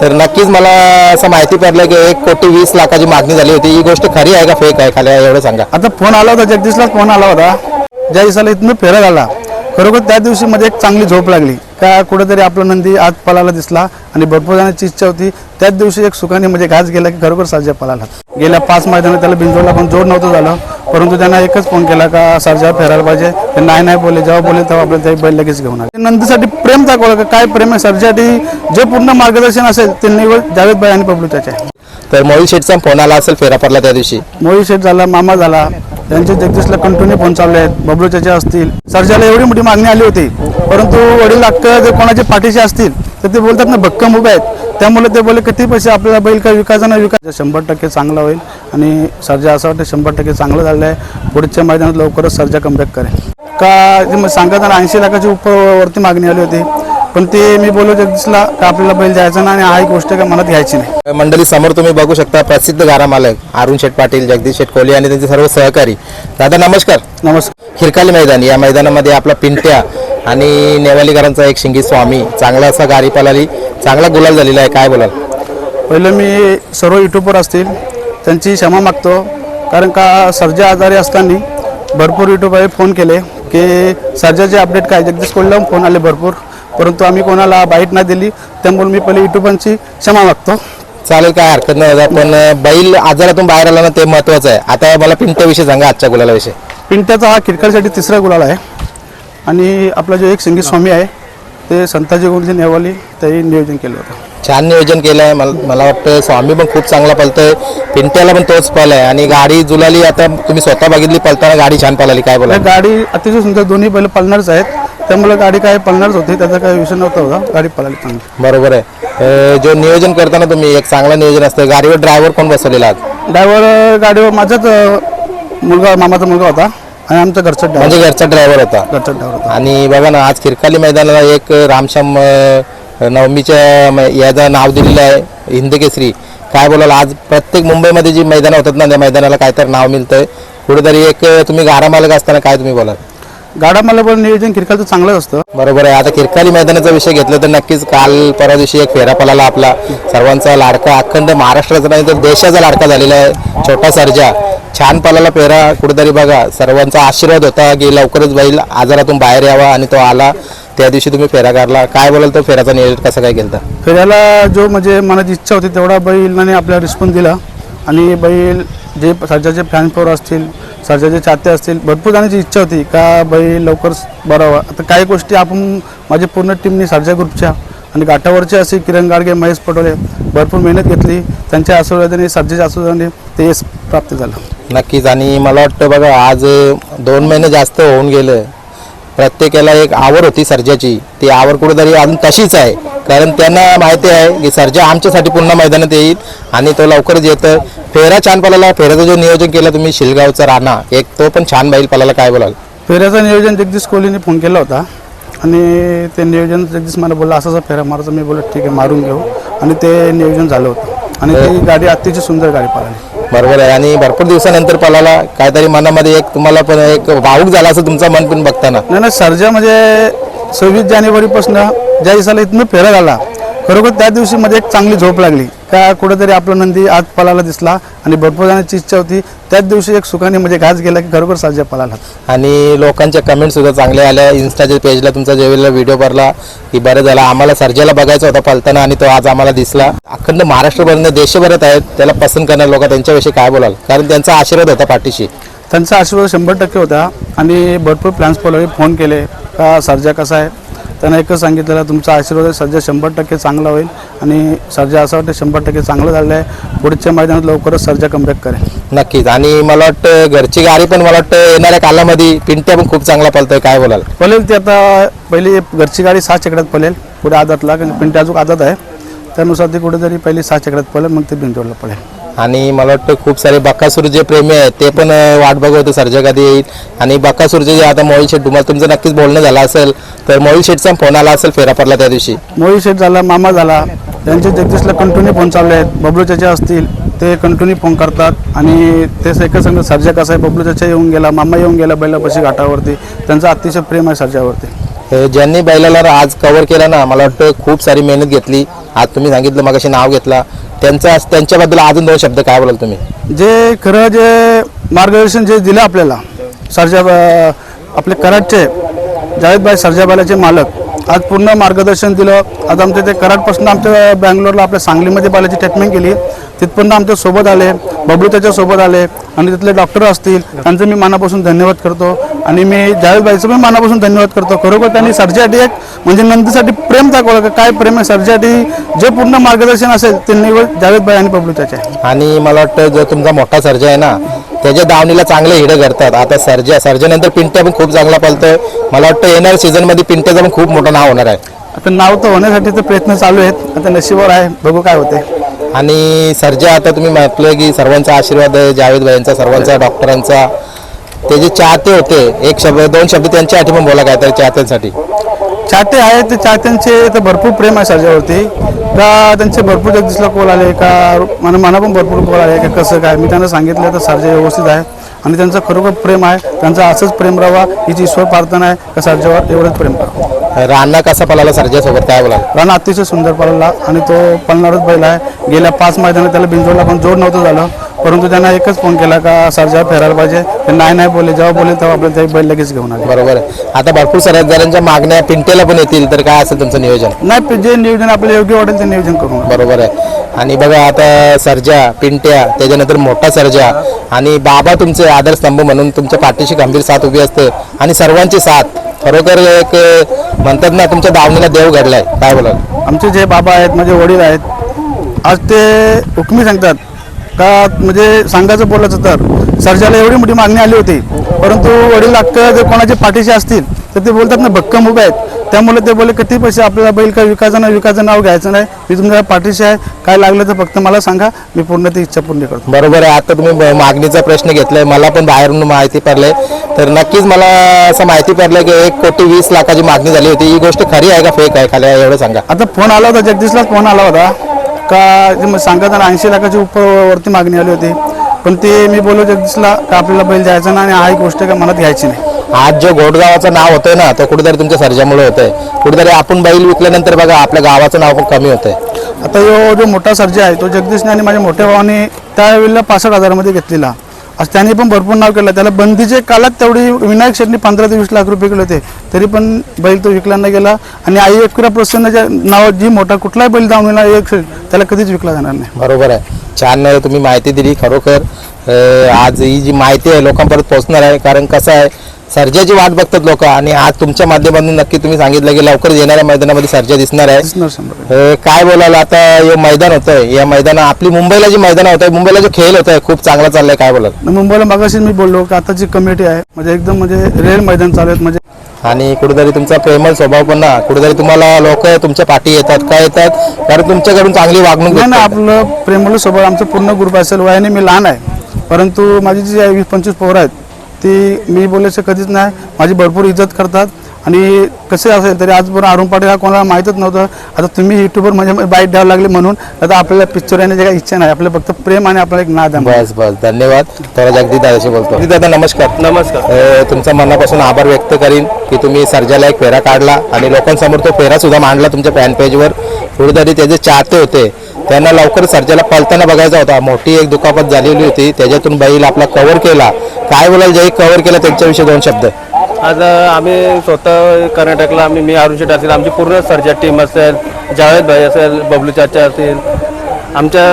तर नक्कीच मला असं माहिती पडलं की एक कोटी वीस लाखाची मागणी झाली होती. ही गोष्ट खरी आहे का फेक आहे? खाली एवढं सांगा. आता फोन आला होता जगदीशला फोन आला होता. ज्या दिवसाला इथनं फेरा झाला खरोखर त्या दिवशी मध्ये एक चांगली झोप लागली. का कुठेतरी आपला नंदी आज पलाला दिसला आणि भरपूर जाण्याची इच्छा होती. त्याच दिवशी एक सुखाने म्हणजे घास गेला की खरोखर सर्जा पळाला. गेल्या पाच मैदानात त्याला बिंजोडला पण जोड नव्हतं झालं. परंतु त्यांना एकच फोन केला का सर्जा फेरायला पाहिजे ते नाही नाही बोले जेव्हा बोले तेव्हा आपल्याला ते बैल लगेच घेऊन आले. नंदीसाठी प्रेम दाखवलं का? काय प्रेम आहे? सर्जासाठी जे पूर्ण मार्गदर्शन असेल ते निवड जावेद भाई आणि बबलू त्याचे. तर मोहित शेठचा फोन आला असेल फेरा पडला त्या दिवशी. मोहित शेठ झाला मामा झाला त्यांचे जगदीशला कंटिन्यू फोन चालले आहेत बबलू चाचे असतील. सर्जाला एवढी मोठी मागणी आली होती परंतु वडील अक्क जर कोणाचे पाठीशी असतील तर ते बोलतात ना भक्कम उभे आहेत. त्यामुळे ते बोलले किती पैसे आपल्याला बैल का विकायचा ना विकायचा. शंभर टक्के चांगला होईल. आणि सर्जा असं वाटतं शंभर टक्के चांगलं झालं आहे. पुढच्या मैदानात लवकरच सर्जा कमबॅक करेल. का मग सांगताना ऐंशी लाखाची उपवरती मागणी आली होती. पण ते मी बोललो जगदीशला का आपल्याला बैल जायचा नाही आणि हा एक गोष्ट काय मनात घ्यायची नाही. मंडळी समोर तुम्ही बघू शकता प्रसिद्ध गारा मालक अरुण शेठ पाटील जगदीश शेठ कोहली आणि त्यांचे सर्व सहकारी. दादा नमस्कार. नमस्कार. खिरकाली मैदान या मैदानामध्ये आपला पिंट्या आणि नेवालीकरांचा एक शिंगी स्वामी. चांगला असा गाडी पळाली चांगला गुलाल झालेला आहे. काय बोलाल? पहिलं मी सर्व युट्यूबर असतील त्यांची क्षमा मागतो. कारण का सर्जा आजारी असताना भरपूर युट्यूबरने फोन केले की सर्जाचे अपडेट काय? जगदीश कोल्हा फोन आले भरपूर. परंतु आम्ही कोणाला बाईट नाही दिली. त्यामुळे मी पहिले युट्यूबांची क्षमा मागतो. चालेल काय हरकत नाही पण बैल आजारातून बाहेर आला ना ते महत्वाचं आहे. आता मला पिंट्याविषयी सांगा आजच्या गुलालाविषयी पिंट्याचा हा खिरकलसाठी तिसरा गुलाल आहे. आणि आपला जो एक संगीत स्वामी आहे ते संताजी गुंजी नेवाली तेही नियोजन केलं होतं. छान नियोजन केलं आहे. मला मला वाटतं स्वामी पण खूप चांगला पळतोय पिंट्याला पण तोच पळ आहे. आणि गाडी जुलाली आता तुम्ही स्वतः बघितली पळताना गाडी छान पळाली काय बोला गाडी अतिशय सुंदर. दोन्ही बैल पळणारच आहेत. त्यामुळे गाडी काय पळणारच होती त्याचा काही विषय नव्हता होता. गाडी पळाली चांगली. बरोबर आहे. अं, जो नियोजन करताना तुम्ही एक चांगलं नियोजन असतं. गाडीवर ड्रायव्हर कोण बसवलेला आज? ड्रायव्हर गाडीवर माझाच अ, मुलगा मामाचा मुलगा होता आणि आमचा घरचा ड्रायव्हर म्हणजे घरचा ड्रायव्हर होता. घरचा ड्रायव्हर होता. आणि बघा ना आज खिरकाली मैदानाला एक रामश्याम अं, नवमीच्या म- याचं नाव दिलेलं आहे हिंद केसरी काय बोलाल आज प्रत्येक मुंबईमध्ये जी मैदानं होतात ना त्या मैदानाला काय तर नाव मिळतंय. कुठेतरी एक तुम्ही गाडा मालक असताना काय तुम्ही बोलाल? गाडा मला पण नियोजन खिरकालचं चांगलंच असतं. बरोबर आहे. आता खिरकाली मैदानाचा विषय घेतला तर नक्कीच काल परवा दिवशी एक फेरा पळाला आपला सर्वांचा लाडका अखंड महाराष्ट्राचा नाही तर देशाचा लाडका झालेला आहे. छोटा सर्जा. छान पळाला फेरा कुठेतरी बघा. सर्वांचा आशीर्वाद होता की लवकरच बैल आजारातून बाहेर यावा आणि तो आला. त्या दिवशी तुम्ही फेरा काढला. काय बोलाल तो फेराचा नियोजन कसं काय केलं फिरायला जो म्हणजे मनाची इच्छा होती तेवढा बैलाने आपल्याला रिस्पॉन्स दिला. आणि बैल जे सर्जाचे फॅन फोर असतील सरजाचे चाहते असतील भरपूर जाण्याची इच्छा होती. का बैल लवकर बरा आता काही गोष्टी आपण माझी पूर्ण टीमने सरजा ग्रुपच्या आणि गाठावरचे असे किरण गाडगे महेश पटोले भरपूर मेहनत घेतली. त्यांच्या आशीर्वादाने सरजेच्या आशीर्वादाने ते यश प्राप्त झालं. नक्कीच. आणि मला वाटतं बघा आज दोन महिने जास्त होऊन गेलं. प्रत्येकाला एक आवड होती सर्जाची. ती आवड कुठेतरी अजून तशीच आहे. कारण त्यांना माहिती आहे की सर्जा आमच्यासाठी पुन्हा मैदानात येईल आणि तो लवकरच येतं फेरा छान पळाला. फेऱ्याचं जो नियोजन केलं तुम्ही शिलगावचा राणा एक तो पण छान बैल पळाला. काय बोलाल? फेऱ्याचं नियोजन जगदीश कोहलीने फोन केला होता. आणि ते नियोजन जगदीश मला बोलला असा फेरा मारायचा. मी बोललो ठीक आहे मारून घेऊ. आणि ते नियोजन झालं होतं. आणि ती गाडी अतिशय सुंदर गाडी पळाली. बरोबर आहे. आणि भरपूर दिवसानंतर पळाला. काहीतरी मनामध्ये एक तुम्हाला पण एक भाऊक झाला असं तुमचं मन पण बघताना. नाही नाही सर्जा म्हणजे सव्वीस जानेवारीपासून ज्या दिवसाला इथनं फेरा झाला खरोखर त्या दिवशी मध्ये एक चांगली झोप लागली. का कुठेतरी आपला नंदी आज पळायला दिसला आणि भरपूर जणांची इच्छा होती. त्याच दिवशी एक सुखाने म्हणजे घास गेला की खरोखर सर्जा पळाला आणि लोकांच्या कमेंट सुद्धा चांगल्या आल्या. इन्स्टाच्या पेजला तुमचा जेवेळेला व्हिडिओ भरला की बरं झालं आम्हाला सर्जेला बघायचा होता पलताना आणि तो आज आम्हाला दिसला. अखंड महाराष्ट्रभर देशभरात आहेत त्याला पसंत करणार लोक त्यांच्याविषयी काय बोलाल? कारण त्यांचा आशीर्वाद होता पाठीशी. त्यांचा आशीर्वाद शंभर टक्के होता. आणि भरपूर प्लॅन्स फॉलोवे फोन केले का सर्जा कसा आहे? त्यांना एकच सांगितलेलं तुमचा आशीर्वाद आहे. सर्जा शंभर टक्के चांगला होईल आणि सर्जा असं वाटतं शंभर टक्के चांगलं झालं आहे. पुढच्या मैदानात लवकरच सर्जा कमबॅक करेल. नक्कीच. आणि मला वाटतं घरची गाडी पण मला वाटतं येणाऱ्या कालामध्ये पिंट्या पण खूप चांगला पळतोय काय बोलाल? पळेल ती आता पहिली घरची गाडी सहा चकड्यात पळेल. पुढे आदातला कारण पिंटे अजून आदात आहे. त्यानुसार ती कुठेतरी पहिली सहा चकड्यात पळेल मग ते बिंजोडला पळेल. आणि मला वाटतं खूप सारे बकासूर जे प्रेमी आहेत ते पण वाट बघत होते सर्जा कधी येईल. आणि बकासूरचे जे आता मोहिल शेठ तुम्हाला तुमचं नक्कीच बोलणं झालं असेल तर मोहिल शेठचा फोन आला असेल फेरा पडला त्या दिवशी. मोहित शेठ झाला मामा झाला त्यांचे जगदीशला कंटिन्यू फोन चालले आहेत. बबलू चाचे असतील ते कंटिन्यू फोन करतात. आणि ते एकच सांगतात सर्जा कसा आहे बबलू चाचा येऊन गेला मामा येऊन गेला बैलापाशी घाटावरती. त्यांचं अतिशय प्रेम आहे सर्जावरती. ज्यांनी बैलाला आज कव्हर केला ना मला वाटतं खूप सारी मेहनत घेतली. आज तुम्ही सांगितलं मग नाव घेतला. त्यांचा त्यांच्याबद्दल अजून दोन शब्द काय बोलाल तुम्ही? जे खरं जे मार्गदर्शन जे दिलं आपल्याला सरजा आपले कराडचे जावेदभाई सरजाबालाचे मालक आज पूर्ण मार्गदर्शन दिलं. आज आमच्या ते कराडपासून आमच्या बँगलोरला आपल्या सांगलीमध्ये बालाची ट्रीटमेंट केली. तिथपर्यंत आमच्यासोबत आले बबलू त्याच्यासोबत आले आणि तिथले डॉक्टर असतील त्यांचं मी मनापासून धन्यवाद करतो. आणि मी जावेदबाईचं पण मनापासून धन्यवाद करतो. खरोखर त्यांनी सर्जासाठी एक म्हणजे नंदीसाठी प्रेम दाखवलं का काय प्रेम आहे? सर्जासाठी जे पूर्ण मार्गदर्शन असेल ते निवड जावेदबाई आणि बबलू त्याचे. आणि मला वाटतं जो तुमचा मोठा सर्जा आहे ना त्याच्या दावणीला चांगले हिडे करतात आता सर्जा सर्जेनंतर पिंट्या पण खूप चांगला पळतोय मला वाटतं येणाऱ्या सीझनमध्ये पिंट्याचं पण खूप मोठं नाव होणार आहे. आता नाव तर होण्यासाठी तर प्रयत्न चालू आहेत. आता नशिबावर आहे. बघू काय होते आणि सर्जा आता तुम्ही म्हटलं की सर्वांचा आशीर्वाद आहे जावेद भाईंचा सर्वांचा डॉक्टरांचा. ते जे चाहते होते एक शब्द दोन शब्द त्यांच्यासाठी पण बोला काय तर चाहत्यांसाठी. चाहते आहे ते चाहत्यांचे तर भरपूर प्रेम आहे सर्जावरती का त्यांचे भरपूर जगदीशला कॉल आले का मला मला पण भरपूर कॉल आले का कसं काय? मी त्यांना सांगितलं तर सर्जा व्यवस्थित आहे. आणि त्यांचं खरोखर प्रेम आहे. त्यांचं असंच प्रेम राहावा हीच ईश्वर प्रार्थना आहे का सर्जावर एवढंच प्रेम करावं राणा कसा पळाला सर्जासोबत काय बोलाल? राणा अतिशय सुंदर पळाला आणि तो पळणारच बैल आहे. गेल्या पाच मैदानात त्याला बिंजोडला पण जोड नव्हतं झालं. परंतु त्यांना एकच फोन केला का सर्जा फेरायला पाहिजे ते नाही नाही बोले जेव्हा बोले तेव्हा आपल्याला ते बैल लगेच घेऊन आले. बरोबर आहे. आता भरपूर जणांच्या मागण्या पिंटेला पण येतील तर काय असेल तुमचं नियोजन? नाही जे नियोजन आपल्याला योग्य वाटेल ते नियोजन करू बरोबर आहे. आणि बघा आता सर्जा पिंट्या त्याच्यानंतर मोठा सर्जा आणि बाबा तुमचे आधारस्तंभ म्हणून तुमच्या पाठीशी गंभीर साथ उभी असते आणि सर्वांची साथ. खरोखर एक म्हणतात ना तुमच्या दावणीला देव घडलाय. काय बोलाल? आमचे जे बाबा आहेत माझे वडील आहेत आज ते हुकमी सांगतात का म्हणजे सांगायचं बोलायचं तर सर्जाला एवढी मोठी मागणी आली होती परंतु वडील अक्क जर कोणाच्या पाठीशी असतील तर ते बोलतात ना भक्कम उभे आहेत. त्यामुळे ते बोलले किती पैसे आपल्याला बैल काय विकायचं नाही विकायचं नाव घ्यायचं नाही मी तुमच्या पाठीशी आहे काय लागलं तर फक्त मला सांगा मी पूर्ण ती इच्छा पूर्ण करतो. बरोबर आहे आता तुम्ही मागणीचा प्रश्न घेतलाय मला पण बाहेरून माहिती पडले तर नक्कीच मला असं माहिती पडलं की एक कोटी वीस लाखाची मागणी झाली होती. ही गोष्ट खरी आहे का फेक आहे खाली एवढं सांगा. आता फोन आला होता जगदीशलाच फोन आला होता. का सांगताना ऐंशी लाखाची उपर वरती मागणी आली होती. पण ते मी बोललो जगदीशला का आपल्याला बैल जायचं नाही आणि हा एक गोष्ट का मनात घ्यायची नाही. आज जो गोडगावाचं नाव होतंय ना तो कुठेतरी तुमच्या सर्जामुळे होतंय. कुठेतरी आपण बैल विकल्यानंतर बघा आपल्या गावाचं नाव कमी होतंय. आता यो जो मोठा सर्जा आहे तो जगदीशने आणि माझ्या मोठ्या भावाने त्यावेळेला पासष्ट हजारामध्ये घेतलेला. असं त्यांनी पण भरपूर नाव केलं. त्याला बंदीचे काळात तेवढी विनायक शेटनी पंधरा ते वीस लाख रुपये केले होते. तरी पण बैल तो विकला नाही गेला. आणि आई एकविरा प्रसन्नच्या नावात जी मोठा कुठलाही बैल दावणीला एक शेट, त्याला कधीच विकला जाणार नाही. बरोबर आहे. छान तुम्ही माहिती दिली खरोखर. आज ही जी माहिती आहे लोकांपर्यंत पोहोचणार आहे. कारण कसं आहे सर्जाची वाट बघतात लोक आणि आज तुमच्या माध्यमातून नक्की तुम्ही सांगितलं की लवकर येणाऱ्या मैदानामध्ये सर्जा दिसणार आहे. अं, काय बोलाल आता हे मैदान होतंय. या मैदान आपली मुंबईला जी मैदान होत आहे मुंबईला जो खेळ होत आहे खूप चांगला चाललाय. काय बोलाल? आणि मुंबईला मागाशी मी बोललो की आता जी कमिटी आहे म्हणजे एकदम म्हणजे रेल मैदान चालू आहेत म्हणजे आणि कुठेतरी तुमचा प्रेमळ स्वभाव पण ना कुठेतरी तुम्हाला लोक तुमच्या पाठी येतात काय येतात कारण तुमच्याकडून चांगली वागणूक नाही ना. आपलं प्रेमळ सोबत आमचं पूर्ण ग्रुप असेल वयाने मी लहान आहे. परंतु माझी जी आहे वीस पंचवीस पोरं आहेत ती मी बोलायचं कधीच नाही. माझी भरपूर इज्जत करतात. आणि कसे असेल तरी आजपर्यंत अरुण पाटील हा कोणाला माहीतच नव्हतं. आता तुम्ही युट्यूबवर म्हणजे बाईट द्यावं लागले म्हणून आता आपल्याला पिक्चर येण्याची काही इच्छा नाही. आपलं फक्त प्रेम आणि आपल्याला एक नाद आहे. बस बस. धन्यवाद. तर जगदीश दादाशी बोलतो. जगदीश दादा नमस्कार. नमस्कार. अ, तुमचा मनापासून आभार व्यक्त करीन की तुम्ही सर्जाला एक फेरा काढला आणि लोकांसमोर तो फेरा सुद्धा मांडला तुमच्या फॅन पेजवर कुठेतरी त्याचे चाहते होते त्यांना लवकर सर्जाला पळताना बघायचा होता. मोठी एक दुखापत झालेली होती. त्याच्यातून बैल आपला कव्हर केला. काय बोलाल जे कव्हर केलं त्यांच्याविषयी दोन शब्द? आज आम्ही स्वतः कर्नाटकला आम्ही मी अरुण शेट असेल आमची पूर्ण सर्जा टीम असेल जावेद भाई असेल बबलू चाचा असेल आमच्या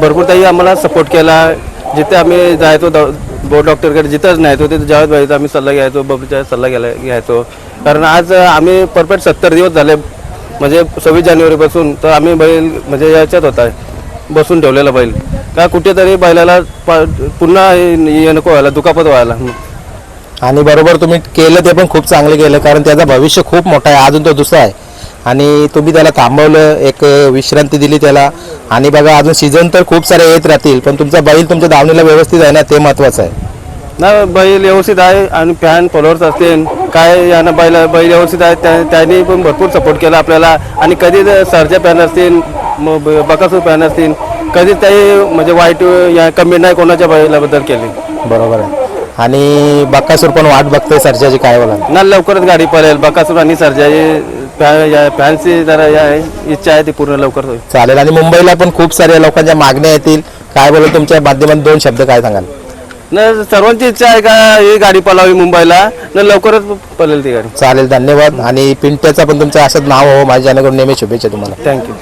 भरपूर ताई आम्हाला सपोर्ट केला. जिथे आम्ही जायचो द बोर्ड डॉक्टरकडे जिथंच न्यायचो तिथे जावेद भाईचा आम्ही सल्ला घ्यायचो बबलूचा सल्ला घ्यायला घ्यायचो. कारण आज आम्ही परफेक्ट सत्तर दिवस झाले म्हणजे सव्वीस जानेवारीपासून तर आम्ही बैल म्हणजे याच्यात होता बसून ठेवलेला बैल. का कुठेतरी बैलाला पा- पुन्हा हे नको व्हायला दुखापत व्हायला. आणि बरोबर तुम्ही केलं ते पण खूप चांगलं केलं कारण त्याचं भविष्य खूप मोठं आहे अजून तो दुसरा आहे. आणि तुम्ही त्याला थांबवलं एक विश्रांती दिली त्याला. आणि बघा अजून सीझन तर खूप सारे येत राहतील पण तुमचा बैल तुमच्या दावणीला व्यवस्थित आहे ना ते महत्वाचं आहे. ना बैल व्यवस्थित आहे आणि फॅन फॉलोअर्स असतील. काय यांना बैल बैल व्यवस्थित आहे त्या त्यांनी पण भरपूर सपोर्ट केला आपल्याला. आणि कधी सरच्या फॅन असतील बकासूर फॅन असतील कधी त्याही म्हणजे वाईट या कमी नाही कोणाच्या बैलाबद्दल केली. बरोबर आहे. आणि बक्कासूर पण वाट बघतोय सर्जाची काय बोला ना लवकरच गाडी पळेल. बकासूर आणि सरजा हे फॅन्सी जरा या इच्छा आहे ती पूर्ण लवकर होईल. चालेल. आणि मुंबईला पण खूप साऱ्या लोकांच्या मागण्या येतील. काय बोलू तुमच्या माध्यमात दोन शब्द काय सांगाल? न सर्वांची इच्छा आहे का ही गाडी पळावी मुंबईला? न लवकरच पळेल ती गाडी. चालेल धन्यवाद. आणि पिंट्याचा पण तुमचं असंच नाव हो माझ्या जेणेकरून नेहमी शुभेच्छा तुम्हाला. थँक्यू